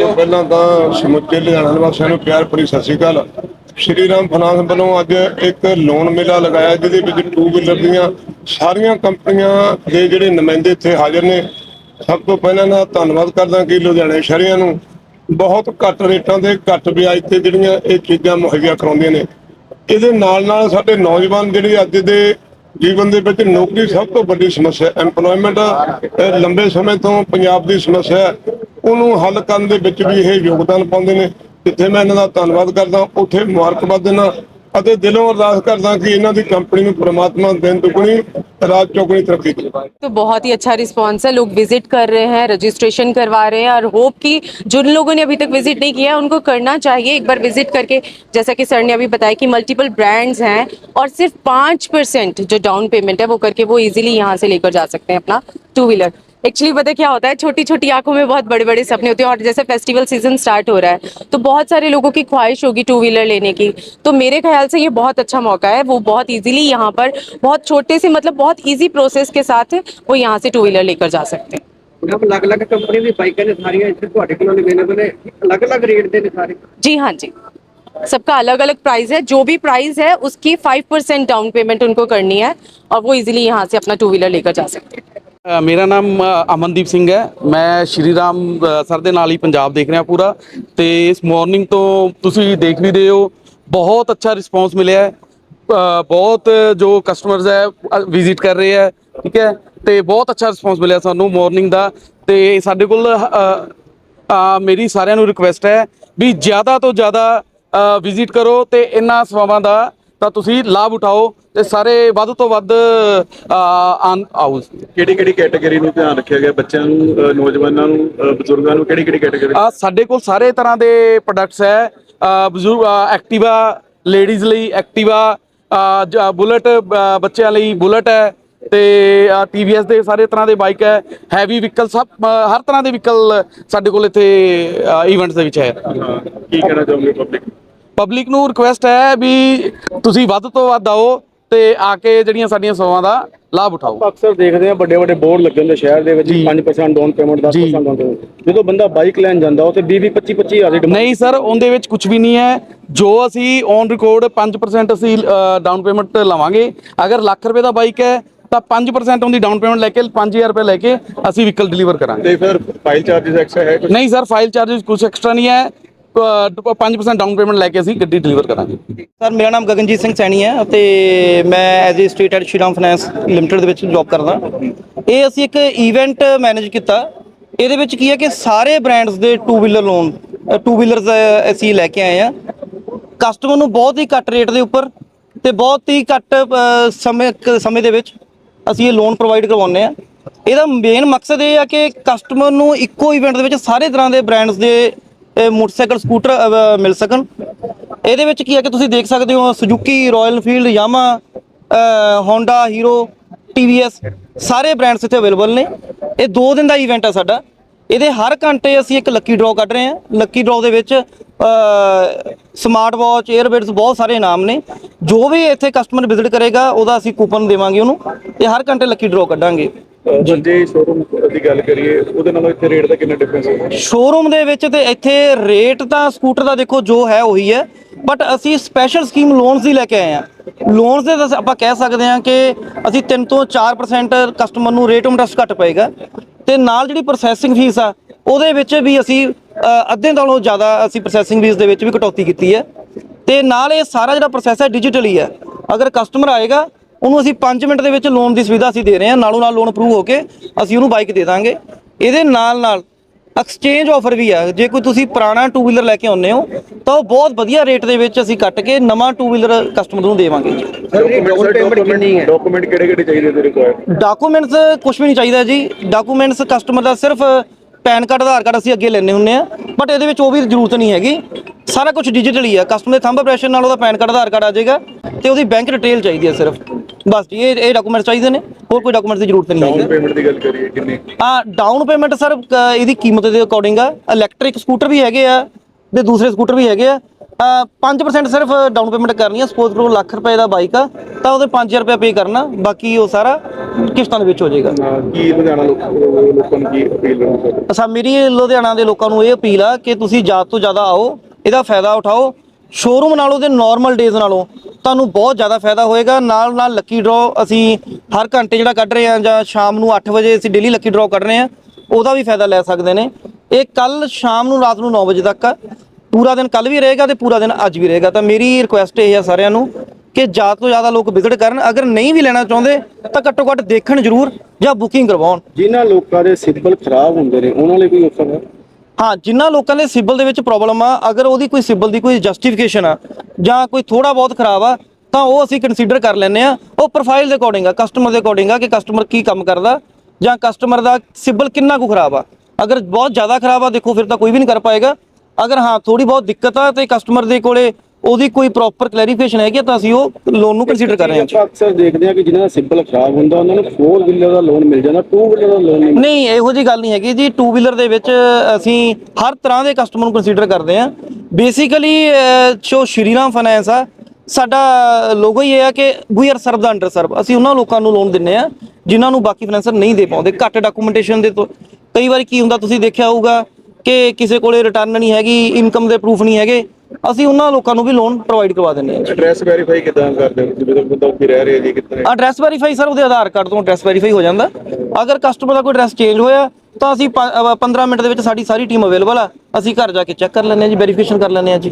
ਤੋਂ ਪਹਿਲਾਂ ਤਾਂ ਸਮੁੱਚੇ ਲੁਧਿਆਣਾ ਨਿਵਾਸੀਆਂ ਨੂੰ ਪਿਆਰ ਭਰੀ ਸਤਿ ਸ਼੍ਰੀ ਅਕਾਲ। ਸ਼੍ਰੀ ਰਾਮ ਫਾਈਨਾਂਸ ਵੱਲੋਂ ਅੱਜ ਇੱਕ ਲੋਨ ਮੇਲਾ ਲਗਾਇਆ, ਜਿਹਦੇ ਵਿੱਚ ਟੂ ਵੀਲਰ ਦੀਆਂ ਸਾਰੀਆਂ ਕੰਪਨੀਆਂ ਦੇ ਜਿਹੜੇ ਨੁਮਾਇੰਦੇ ਇੱਥੇ ਹਾਜ਼ਰ ਨੇ। ਸਭ ਤੋਂ ਪਹਿਲਾਂ ਨਾ ਧੰਨਵਾਦ ਕਰਦਾ ਕਿ ਲੁਧਿਆਣੇ ਸ਼ਹਿਰੀਆਂ ਨੂੰ ਬਹੁਤ ਘੱਟ ਰੇਟਾਂ ਤੇ ਘੱਟ ਵਿਆਜ ਤੇ ਜਿਹੜੀਆਂ ਇਹ ਚੀਜ਼ਾਂ ਮੁਹੱਈਆ ਕਰਾਉਂਦੀਆਂ ਨੇ। ਇਹਦੇ ਨਾਲ ਨਾਲ ਸਾਡੇ ਨੌਜਵਾਨ ਜਿਹੜੇ ਅੱਜ ਦੇ ਜੀਵਨ ਦੇ ਵਿੱਚ ਨੌਕਰੀ ਸਭ ਤੋਂ ਵੱਡੀ ਸਮੱਸਿਆ ਐਮਪਲੋਇਮੈਂਟ ਲੰਬੇ ਸਮੇਂ ਤੋਂ ਪੰਜਾਬ ਦੀ ਸਮੱਸਿਆ ਉਹਨੂੰ ਹੱਲ ਕਰਨ ਦੇ ਵਿੱਚ ਵੀ ਇਹ ਯੋਗਦਾਨ ਪਾਉਂਦੇ ਨੇ। ਜਿੱਥੇ ਮੈਂ ਇਹਨਾਂ ਦਾ ਧੰਨਵਾਦ ਕਰਦਾ, ਉੱਥੇ ਮੁਬਾਰਕਬਾਦ ਦੇਣਾ ਅਤੇ ਦਿਲੋਂ ਅਰਦਾਸ ਕਰਦਾ ਕਿ ਇਹਨਾਂ ਦੀ ਕੰਪਨੀ ਨੂੰ ਪ੍ਰਮਾਤਮਾ ਦਿਨ ਦੁਗਣੀ राज चौकड़ी तरफ़ तो बहुत ही अच्छा रिस्पांस है। लोग विज़िट कर रहे हैं रजिस्ट्रेशन करवा रहे हैं और होप कि जिन लोगों ने अभी तक विज़िट नहीं किया उनको करना चाहिए एक बार विज़िट करके। जैसा कि सर ने अभी बताया कि मल्टीपल ब्रांड्स हैं और सिर्फ़ पाँच परसेंट जो डाउन पेमेंट है, वो करके वो इजीली यहाँ से लेकर जा सकते हैं अपना टू व्हीलर एक्चुअली पता क्या होता है छोटी छोटी आंखों में बहुत बड़े बड़े सपने होते हैं और जैसे फेस्टिवल सीजन स्टार्ट हो रहा है तो बहुत सारे लोगों की ख्वाहिश होगी टू व्हीलर लेने की तो मेरे ख्याल से ये बहुत अच्छा मौका है वो बहुत इजीली यहाँ पर बहुत छोटे से मतलब बहुत इजी प्रोसेस के साथ वो यहाँ से टू व्हीलर लेकर जा सकते हैं ਜਨਾਬ ਅਲੱਗ-ਅਲੱਗ ਕੰਪਨੀ ਦੀ ਬਾਈਕਾਂ ਨੇ ਸਾਰੀਆਂ ਇੱਥੇ ਤੁਹਾਡੇ ਕੋਲ ਅਵੇਲੇਬਲ ਨੇ ਅਲੱਗ-ਅਲੱਗ ਰੇਟ ਦੇ ਨੇ ਸਾਰੇ जी हाँ जी सबका अलग अलग प्राइस है जो भी प्राइस है उसकी फाइव परसेंट डाउन पेमेंट उनको करनी है और वो इजीली यहाँ से अपना टू व्हीलर लेकर जा सकते हैं ਅ, ਮੇਰਾ ਨਾਮ ਅਮਨਦੀਪ ਸਿੰਘ ਹੈ। ਮੈਂ ਸ਼੍ਰੀ ਰਾਮ ਸਰ ਦੇ ਨਾਲ ਹੀ ਪੰਜਾਬ ਦੇਖ ਰਿਹਾ ਪੂਰਾ। ਤੇ ਇਸ ਮਾਰਨਿੰਗ ਤੋਂ ਤੁਸੀਂ ਦੇਖ ਵੀ ਰਹੇ ਹੋ, ਬਹੁਤ ਅੱਛਾ ਰਿਸਪੌਂਸ ਮਿਲਿਆ ਹੈ। ਬਹੁਤ ਜੋ ਕਸਟਮਰਸ ਹੈ ਵਿਜ਼ਿਟ ਕਰ ਰਹੇ ਹੈ, ਠੀਕ ਹੈ। ਤੇ ਬਹੁਤ ਅੱਛਾ ਰਿਸਪੌਂਸ ਮਿਲਿਆ ਸਾਨੂੰ ਮਾਰਨਿੰਗ ਦਾ। ਤੇ ਸਾਡੇ ਕੋਲ ਮੇਰੀ ਸਾਰਿਆਂ ਨੂੰ ਰਿਕੁਐਸਟ ਹੈ ਵੀ ਜ਼ਿਆਦਾ ਤੋਂ ਜ਼ਿਆਦਾ ਵਿਜ਼ਿਟ ਕਰੋ ਤੇ ਇਹਨਾਂ ਸੇਵਾਵਾਂ ਦਾ ਤਾਂ ਤੁਸੀਂ ਲਾਭ ਉਠਾਓ ਤੇ ਸਾਰੇ ਵੱਧ ਤੋਂ ਵੱਧ ਆਓ। ਕਿਹੜੀ ਕਿਹੜੀ ਕੈਟਾਗਰੀ ਨੂੰ ਧਿਆਨ ਰੱਖਿਆ ਗਿਆ? ਬੱਚਿਆਂ ਨੂੰ ਨੌਜਵਾਨਾਂ ਨੂੰ ਬਜ਼ੁਰਗਾਂ ਨੂੰ ਕਿਹੜੀ ਕਿਹੜੀ ਕੈਟਾਗਰੀ ਆ ਸਾਡੇ ਕੋਲ ਸਾਰੇ ਤਰ੍ਹਾਂ ਦੇ ਪ੍ਰੋਡਕਟਸ ਹੈ। ਬਜ਼ੁਰਗ ਐਕਟਿਵਾ ਲੇਡੀਜ਼ ਲਈ ਐਕਟਿਵਾ ਬੁਲਟ ਬੱਚਿਆਂ ਲਈ ਬੁਲਟ ਹੈ। ਤੇ TVS ਦੇ ਸਾਰੇ ਤਰ੍ਹਾਂ ਦੇ ਬਾਈਕ ਹੈ। ਹੈਵੀ ਵਹੀਕਲ ਸਭ ਹਰ ਤਰ੍ਹਾਂ ਦੇ ਵਹੀਕਲ ਸਾਡੇ ਕੋਲ ਇੱਥੇ ਇਵੈਂਟਸ ਦੇ ਵਿੱਚ ਹੈ। ਹਾਂ ਕੀ ਕਹਿਣਾ ਚਾਹੋਗੇ ਪਬਲਿਕ ਪਬਲਿਕ ਨੂੰ ਰਿਕੁਐਸਟ ਹੈ ਵੀ ਤੁਸੀਂ ਵੱਧ ਤੋਂ ਵੱਧ ਆਓ ਤੇ ਆ ਕੇ ਜਿਹੜੀਆਂ ਸਾਡੀਆਂ ਸੇਵਾਵਾਂ ਦਾ ਲਾਭ ਉਠਾਓ। ਅਕਸਰ ਦੇਖਦੇ ਆ ਵੱਡੇ ਵੱਡੇ ਬੋਰਡ ਲੱਗੇ ਹੁੰਦੇ ਸ਼ਹਿਰ ਦੇ ਵਿੱਚ 5% ਡਾਊਨ ਪੇਮੈਂਟ 10% ਡਾਊਨ ਜਦੋਂ ਬੰਦਾ ਬਾਈਕ ਲੈਣ ਜਾਂਦਾ ਉਹ ਤੇ 20 25 25 ਹਜ਼ਾਰ ਦੀ ਨਹੀਂ ਸਰ ਉਹਦੇ ਵਿੱਚ ਕੁਝ ਵੀ ਨਹੀਂ ਹੈ। ਜੋ ਅਸੀਂ ਔਨ ਰਿਕਾਰਡ 5% ਅਸੀਂ ਡਾਊਨ ਪੇਮੈਂਟ ਲਵਾਂਗੇ। ਅਗਰ ਲੱਖ ਰੁਪਏ ਦਾ ਬਾਈਕ ਹੈ ਤਾਂ 5% ਉਹਦੀ ਡਾਊਨ ਪੇਮੈਂਟ ਲੈ ਕੇ 5000 ਰੁਪਏ ਲੈ ਕੇ ਅਸੀਂ ਵਹੀਕਲ ਡਿਲੀਵਰ ਕਰਾਂਗੇ। ਤੇ ਫਿਰ ਫਾਈਲ ਚਾਰजेस ਐਕਸਟਰਾ ਹੈ ਨਹੀਂ ਸਰ ਫਾਈਲ ਚਾਰजेस ਕੁਝ ਐਕਸਟਰਾ ਨਹੀਂ ਹੈ। 5% ਡਾਊਨ ਪੇਮੈਂਟ ਲੈ ਕੇ ਅਸੀਂ ਗੱਡੀ ਡਿਲੀਵਰ ਕਰਾਂਗੇ। ਸਰ, ਮੇਰਾ ਨਾਮ ਗਗਨਜੀਤ ਸਿੰਘ ਸੈਣੀ ਹੈ ਅਤੇ ਮੈਂ as a state at Shriram finance limited ਦੇ ਵਿੱਚ ਜੌਬ ਕਰਦਾ। ਇਹ ਅਸੀਂ ਇੱਕ ਇਵੈਂਟ ਮੈਨੇਜ ਕੀਤਾ। ਇਹਦੇ ਵਿੱਚ ਕੀ ਹੈ ਕਿ ਸਾਰੇ ਬ੍ਰਾਂਡਸ ਦੇ two wheeler loan two wheelers ਅਸੀਂ ਲੈ ਕੇ ਆਏ ਆ ਕਸਟਮਰ ਨੂੰ ਬਹੁਤ ਹੀ ਘੱਟ ਰੇਟ ਦੇ ਉੱਪਰ ਤੇ ਬਹੁਤ ਹੀ ਘੱਟ ਸਮੇਂ ਸਮੇਂ ਦੇ ਵਿੱਚ ਅਸੀਂ ਇਹ ਲੋਨ ਪ੍ਰੋਵਾਈਡ ਕਰਵਾਉਂਦੇ ਆ ਇਹਦਾ ਮੇਨ ਮਕਸਦ ਇਹ ਆ ਕਿ ਕਸਟਮਰ ਨੂੰ ਇੱਕੋ ਇਵੈਂਟ ਦੇ ਵਿੱਚ ਸਾਰੇ ਤਰ੍ਹਾਂ ਦੇ ਬ੍ਰਾਂਡਸ ਦੇ ਅ, ਮੋਟਰਸਾਈਕਲ ਸਕੂਟਰ ਮਿਲ ਸਕਣ। ਇਹਦੇ ਵਿੱਚ ਕੀ ਹੈ ਕਿ ਤੁਸੀਂ ਦੇਖ ਸਕਦੇ ਹੋ Suzuki Royal Enfield Yamaha Honda Hero TVS ਸਾਰੇ ਬ੍ਰਾਂਡਸ ਇੱਥੇ ਅਵੇਲੇਬਲ ਨੇ। ਇਹ 2 ਦਿਨ ਦਾ ਇਵੈਂਟ ਆ ਸਾਡਾ। ਇਹਦੇ ਹਰ ਘੰਟੇ ਅਸੀਂ ਇੱਕ ਲੱਕੀ ਡਰਾਅ ਕੱਢ ਰਹੇ ਹਾਂ। ਲੱਕੀ ਡਰਾਅ ਦੇ ਵਿੱਚ ਸਮਾਰਟ ਵਾਚ 에ਅਰਬਡਸ ਬਹੁਤ ਸਾਰੇ ਇਨਾਮ ਨੇ। ਜੋ ਵੀ ਇੱਥੇ ਕਸਟਮਰ ਵਿਜ਼ਿਟ ਕਰੇਗਾ ਉਹਦਾ ਅਸੀਂ ਕੂਪਨ ਦੇਵਾਂਗੇ ਉਹਨੂੰ। ਇਹ ਹਰ ਘੰਟੇ ਲੱਕੀ ਡਰਾਅ ਕੱਢਾਂਗੇ। ਜੇ। ਸ਼ੋਰੂਮ ਦੀ ਗੱਲ ਕਰੀਏ, ਉਹਦੇ ਨਾਲੋਂ ਇੱਥੇ ਰੇਟ ਦਾ ਕਿੰਨਾ ਡਿਫਰੈਂਸ ਹੈ ਸ਼ੋਰੂਮ ਦੇ ਵਿੱਚ ਤੇ ਇੱਥੇ ਰੇਟ ਤਾਂ ਸਕੂਟਰ ਦਾ ਦੇਖੋ ਜੋ ਹੈ ਉਹੀ ਹੈ ਬਟ ਅਸੀਂ ਸਪੈਸ਼ਲ ਸਕੀਮ ਲੋਨਸ ਦੀ ਲੈ ਕੇ ਆਏ ਆ ਲੋਨਸ ਦੇ ਤਾਂ ਆਪਾਂ ਕਹਿ ਸਕਦੇ ਹਾਂ ਕਿ ਅਸੀਂ 3 ਤੋਂ 4% ਕਸਟਮਰ ਨੂੰ ਰੇਟ ਇੰਟਰਸਟ ਘੱਟ ਪਏਗਾ ਤੇ ਨਾਲ ਜਿਹੜੀ ਪ੍ਰੋਸੈਸਿੰਗ ਫੀਸ ਆ, ਉਹਦੇ ਵਿੱਚ ਵੀ ਅਸੀਂ ਅੱਧੇ ਨਾਲੋਂ ਜ਼ਿਆਦਾ ਅਸੀਂ ਪ੍ਰੋਸੈਸਿੰਗ ਫੀਸ ਦੇ ਵਿੱਚ ਵੀ ਕਟੌਤੀ ਕੀਤੀ ਹੈ। ਤੇ ਨਾਲ ਇਹ ਸਾਰਾ ਜਿਹੜਾ ਪ੍ਰੋਸੈਸ ਹੈ ਡਿਜੀਟਲੀ ਹੈ। ਅਗਰ ਕਸਟਮਰ ਆਏਗਾ ਉਹਨੂੰ ਅਸੀਂ 5 ਮਿੰਟ ਦੇ ਵਿੱਚ ਲੋਨ ਦੀ ਸੁਵਿਧਾ ਅਸੀਂ ਦੇ ਰਹੇ ਹਾਂ। ਨਾਲੋਂ ਨਾਲ ਲੋਨ ਅਪਰੂਵ ਹੋ ਕੇ ਅਸੀਂ ਉਹਨੂੰ ਬਾਈਕ ਦੇ ਦਾਂਗੇ। ਇਹਦੇ ਨਾਲ ਨਾਲ ਐਕਸਚੇਂਜ ਆਫਰ ਵੀ ਆ। ਜੇ ਕੋਈ ਤੁਸੀਂ ਪੁਰਾਣਾ ਟੂ ਵੀਲਰ ਲੈ ਕੇ ਆਉਂਦੇ ਹੋ ਤਾਂ ਉਹ ਬਹੁਤ ਵਧੀਆ ਰੇਟ ਦੇ ਵਿੱਚ ਅਸੀਂ ਕੱਟ ਕੇ ਨਵਾਂ ਟੂ ਵੀਲਰ ਕਸਟਮਰ ਨੂੰ ਦੇਵਾਂਗੇ ਜੀ। ਡਾਕੂਮੈਂਟ ਕਿਹੜੇ ਕਿਹੜੇ ਚਾਹੀਦੇ ਤੇ ਰਿਕੁਆਇਰ ਡਾਕੂਮੈਂਟਸ ਕੁਝ ਵੀ ਨਹੀਂ ਚਾਹੀਦਾ ਜੀ। ਡਾਕੂਮੈਂਟਸ ਕਸਟਮਰ ਦਾ ਸਿਰਫ ਪੈਨ ਕਾਰਡ ਆਧਾਰ ਕਾਰਡ ਅਸੀਂ ਅੱਗੇ ਲੈਣੇ ਹੁੰਨੇ ਆ ਬਟ ਇਹਦੇ ਵਿੱਚ ਉਹ ਵੀ ਜ਼ਰੂਰਤ ਨਹੀਂ ਹੈਗੀ। ਸਾਰਾ ਕੁਝ ਡਿਜੀਟਲ ਹੀ ਆ। ਕਸਟਮਰ ਦੇ ਥੰਬ ਇੰਪ੍ਰੈਸ਼ਨ ਨਾਲ ਉਹਦਾ ਪੈਨ ਕਾਰਡ ਆਧਾਰ ਕਾਰਡ ਆ ਜਾਏਗਾ ਤੇ ਉਹਦੀ ਬੈਂਕ ਡਿਟੇਲ ਚਾਹੀਦੀ ਹੈ ਸਿਰਫ। ਬਸ ਜੀ ਇਹ ਇਹ ਡਾਕੂਮੈਂਟਸ ਚਾਹੀਦੇ ਨੇ। ਹੋਰ ਕੋਈ ਡਾਕੂਮੈਂਟਸ ਦੀ ਜ਼ਰੂਰਤ ਨਹੀਂ ਡਾਊਨ ਪੇਮੈਂਟ ਦੀ ਗੱਲ ਕਰੀਏ ਕਿੰਨੀ? ਆ ਡਾਊਨ ਪੇਮੈਂਟ ਸਰ ਇਹਦੀ ਕੀਮਤ ਦੇ ਅਕੋਰਡਿੰਗ ਆ। ਇਲੈਕਟ੍ਰਿਕ ਸਕੂਟਰ ਵੀ ਹੈਗੇ ਆ ਤੇ ਦੂਸਰੇ ਸਕੂਟਰ ਵੀ ਹੈਗੇ ਆ। ਅ, 5% ਸਿਰਫ ਡਾਊਨ ਪੇਮੈਂਟ ਕਰਨੀ ਹੈ ਸਪੋਜ਼ ਕਰੋ ਲੱਖ ਰੁਪਏ ਦਾ ਬਾਈਕ ਆ ਤਾਂ ਉਹਦੇ 5000 ਰੁਪਏ ਪੇ ਕਰਨਾ। ਬਾਕੀ ਉਹ ਸਾਰਾ ਕਿਸ਼ਤਾਂ ਦੇ ਵਿੱਚ ਹੋ ਜਾਏਗਾ। ਕੀ ਲੁਧਿਆਣਾ ਲੋਕ- ਨੂੰ ਕੀ ਅਪੀਲ ਕਰਨਾ ਅਸਾਂ ਮੇਰੀ ਲੁਧਿਆਣਾ ਦੇ ਲੋਕਾਂ ਨੂੰ ਇਹ ਅਪੀਲ ਆ ਕਿ ਤੁਸੀਂ ਜ਼ਿਆਦਾ ਤੋਂ ਜ਼ਿਆਦਾ ਆਓ ਇਹਦਾ ਫਾਇਦਾ ਉਠਾਓ। ਸ਼ੋਰੂਮ ਨਾਲੋਂ ਤੇ ਨਾਰਮਲ ਡੇਜ਼ ਨਾਲੋਂ ਤੁਹਾਨੂੰ ਬਹੁਤ ਜ਼ਿਆਦਾ ਫਾਇਦਾ ਹੋਏਗਾ। ਨਾਲ ਨਾਲ ਲੱਕੀ ਡਰਾਅ ਅਸੀਂ ਹਰ ਘੰਟੇ ਜਿਹੜਾ ਕੱਢ ਰਹੇ ਹਾਂ ਜਾਂ ਸ਼ਾਮ ਨੂੰ 8 ਵਜੇ ਅਸੀਂ ਡੇਲੀ ਲੱਕੀ ਡਰਾਅ ਕੱਢ ਰਹੇ ਹਾਂ, ਉਹਦਾ ਵੀ ਫਾਇਦਾ ਲੈ ਸਕਦੇ ਨੇ। ਇਹ ਕੱਲ ਸ਼ਾਮ ਨੂੰ ਰਾਤ ਨੂੰ 9 ਵਜੇ ਤੱਕ ਆ। ਪੂਰਾ ਦਿਨ ਕੱਲ ਵੀ ਰਹੇਗਾ ਤੇ ਪੂਰਾ ਦਿਨ ਅੱਜ ਵੀ ਰਹੇਗਾ। ਤਾਂ ਮੇਰੀ ਰਿਕੁਐਸਟ ਇਹ ਹੈ ਸਾਰਿਆਂ ਨੂੰ ਕਿ ਜ਼ਿਆਦਾ ਤੋਂ ਜ਼ਿਆਦਾ ਲੋਕ ਵਿਜ਼ਿਟ ਕਰਨ। ਅਗਰ ਨਹੀਂ ਵੀ ਲੈਣਾ ਚਾਹੁੰਦੇ, ਤਾਂ ਘੱਟੋ ਘੱਟ ਦੇਖਣ ਜ਼ਰੂਰ ਜਾਂ ਬੁਕਿੰਗ ਕਰਵਾਉਣ। ਜਿਨ੍ਹਾਂ ਲੋਕਾਂ ਦੇ ਸਿੰਬਲ ਖਰਾਬ ਹੁੰਦੇ ਨੇ, ਉਹਨਾਂ ਲਈ ਕੋਈ ਆਫਰ ਹੈ? ਹਾਂ ਜਿਨ੍ਹਾਂ ਲੋਕਾਂ ਦੇ ਸਿਬਲ ਦੇ ਵਿੱਚ ਪ੍ਰੋਬਲਮ ਆ, ਅਗਰ ਉਹਦੀ ਕੋਈ ਸਿਬਲ ਦੀ ਕੋਈ ਜਸਟੀਫਿਕੇਸ਼ਨ ਆ, ਜਾਂ ਕੋਈ ਥੋੜਾ ਬਹੁਤ ਖਰਾਬ ਆ, ਤਾਂ ਉਹ ਅਸੀਂ ਕੰਸੀਡਰ ਕਰ ਲੈਂਦੇ ਆ ਉਹ ਪ੍ਰੋਫਾਈਲ ਦੇ ਅਕੋਰਡਿੰਗ ਆ ਕਸਟਮਰ ਦੇ ਅਕੋਰਡਿੰਗ ਆ ਕਿ ਕਸਟਮਰ ਕੀ ਕੰਮ ਕਰਦਾ, ਜਾਂ ਕਸਟਮਰ ਦਾ ਸਿਬਲ ਕਿੰਨਾ ਕੁ ਖਰਾਬ ਆ। ਅਗਰ ਬਹੁਤ ਜ਼ਿਆਦਾ ਖਰਾਬ ਆ, ਦੇਖੋ, ਫਿਰ ਤਾਂ ਕੋਈ ਵੀ ਨਹੀਂ ਕਰ ਪਾਏਗਾ। ਅਗਰ ਹਾਂ ਥੋੜੀ ਬਹੁਤ ਦਿੱਕਤ ਆ, ਤੇ ਕਸਟਮਰ ਦੇ ਕੋਲੇ ਉਹਦੀ ਕੋਈ ਪ੍ਰੋਪਰ ਕਲੈਰੀਫਿਕੇਸ਼ਨ ਹੈਗੀ ਤਾਂ ਅਸੀਂ ਉਹ ਲੋਨ ਨੂੰ ਕੰਸੀਡਰ ਕਰ ਰਹੇ ਹਾਂ। ਆਪਾਂ ਅਕਸਰ ਦੇਖਦੇ ਹਾਂ ਕਿ ਜਿਨ੍ਹਾਂ ਦਾ ਸਿੰਬਲ ਖਰਾਬ ਹੁੰਦਾ ਉਹਨਾਂ ਨੂੰ 4 ਵੀਲਰ ਦਾ ਲੋਨ ਮਿਲ ਜਾਂਦਾ 2 ਵੀਲਰ ਦਾ ਲੋਨ ਨਹੀਂ ਨਹੀਂ ਇਹੋ ਜੀ ਗੱਲ ਨਹੀਂ ਹੈਗੀ ਜੀ। ਟੂ ਵੀਲਰ ਦੇ ਵਿੱਚ ਅਸੀਂ ਹਰ ਤਰ੍ਹਾਂ ਦੇ ਕਸਟਮਰ ਨੂੰ ਕੰਸੀਡਰ ਕਰਦੇ ਹਾਂ। ਬੇਸਿਕਲੀ ਜੋ ਸ਼੍ਰੀਰਾਮ ਫਾਈਨੈਂਸ ਆ ਸਾਡਾ ਲੋਗੋ ਹੀ ਇਹ ਆ ਕਿ ਵੀ ਆਰ ਸਰਵ ਦਾ ਅੰਡਰ ਸਰਵ ਅਸੀਂ ਉਹਨਾਂ ਲੋਕਾਂ ਨੂੰ ਲੋਨ ਦਿੰਨੇ ਆ ਜਿਨ੍ਹਾਂ ਨੂੰ ਬਾਕੀ ਫਾਈਨੈਂਸਰ ਨਹੀਂ ਦੇ ਪਾਉਂਦੇ। ਘੱਟ ਡਾਕੂਮੈਂਟੇਸ਼ਨ ਦੇ ਤੋਂ। ਕਈ ਵਾਰੀ ਕੀ ਹੁੰਦਾ ਤੁਸੀਂ ਦੇਖਿਆ ਹੋਊਗਾ ਕਿ ਕਿਸੇ ਕੋਲੇ ਰਿਟਰਨ ਨਹੀਂ ਹੈਗੀ ਇਨਕਮ ਦੇ ਪ੍ਰੂਫ ਨਹੀਂ ਹੈਗੇ। ਅਸੀਂ ਉਹਨਾਂ ਲੋਕਾਂ ਨੂੰ ਵੀ ਲੋਨ ਪ੍ਰੋਵਾਈਡ ਕਰਵਾ ਦਿੰਨੇ ਆ ਐਡਰੈਸ ਵੈਰੀਫਾਈ ਕਿਦਾਂ ਕਰਦੇ ਹੋ? ਜਿਵੇਂ ਬੰਦਾ ਉੱਥੇ ਰਹਿ ਰਿਹਾ ਜੀ ਕਿਤਨੇ ਐਡਰੈਸ ਵੈਰੀਫਾਈ ਸਰ ਉਹਦੇ ਆਧਾਰ ਕਾਰਡ ਤੋਂ ਐਡਰੈਸ ਵੈਰੀਫਾਈ ਹੋ ਜਾਂਦਾ। ਅਗਰ ਕਸਟਮਰ ਦਾ ਕੋਈ ਐਡਰੈਸ ਚੇਂਜ ਹੋਇਆ ਤਾਂ ਅਸੀਂ 15 ਮਿੰਟ ਦੇ ਵਿੱਚ ਸਾਡੀ ਸਾਰੀ ਟੀਮ ਅਵੇਲੇਬਲ ਆ। ਅਸੀਂ ਘਰ ਜਾ ਕੇ ਚੈੱਕ ਕਰ ਲੈਂਦੇ ਹਾਂ ਜੀ ਵੈਰੀਫਿਕੇਸ਼ਨ ਕਰ ਲੈਂਦੇ ਹਾਂ ਜੀ।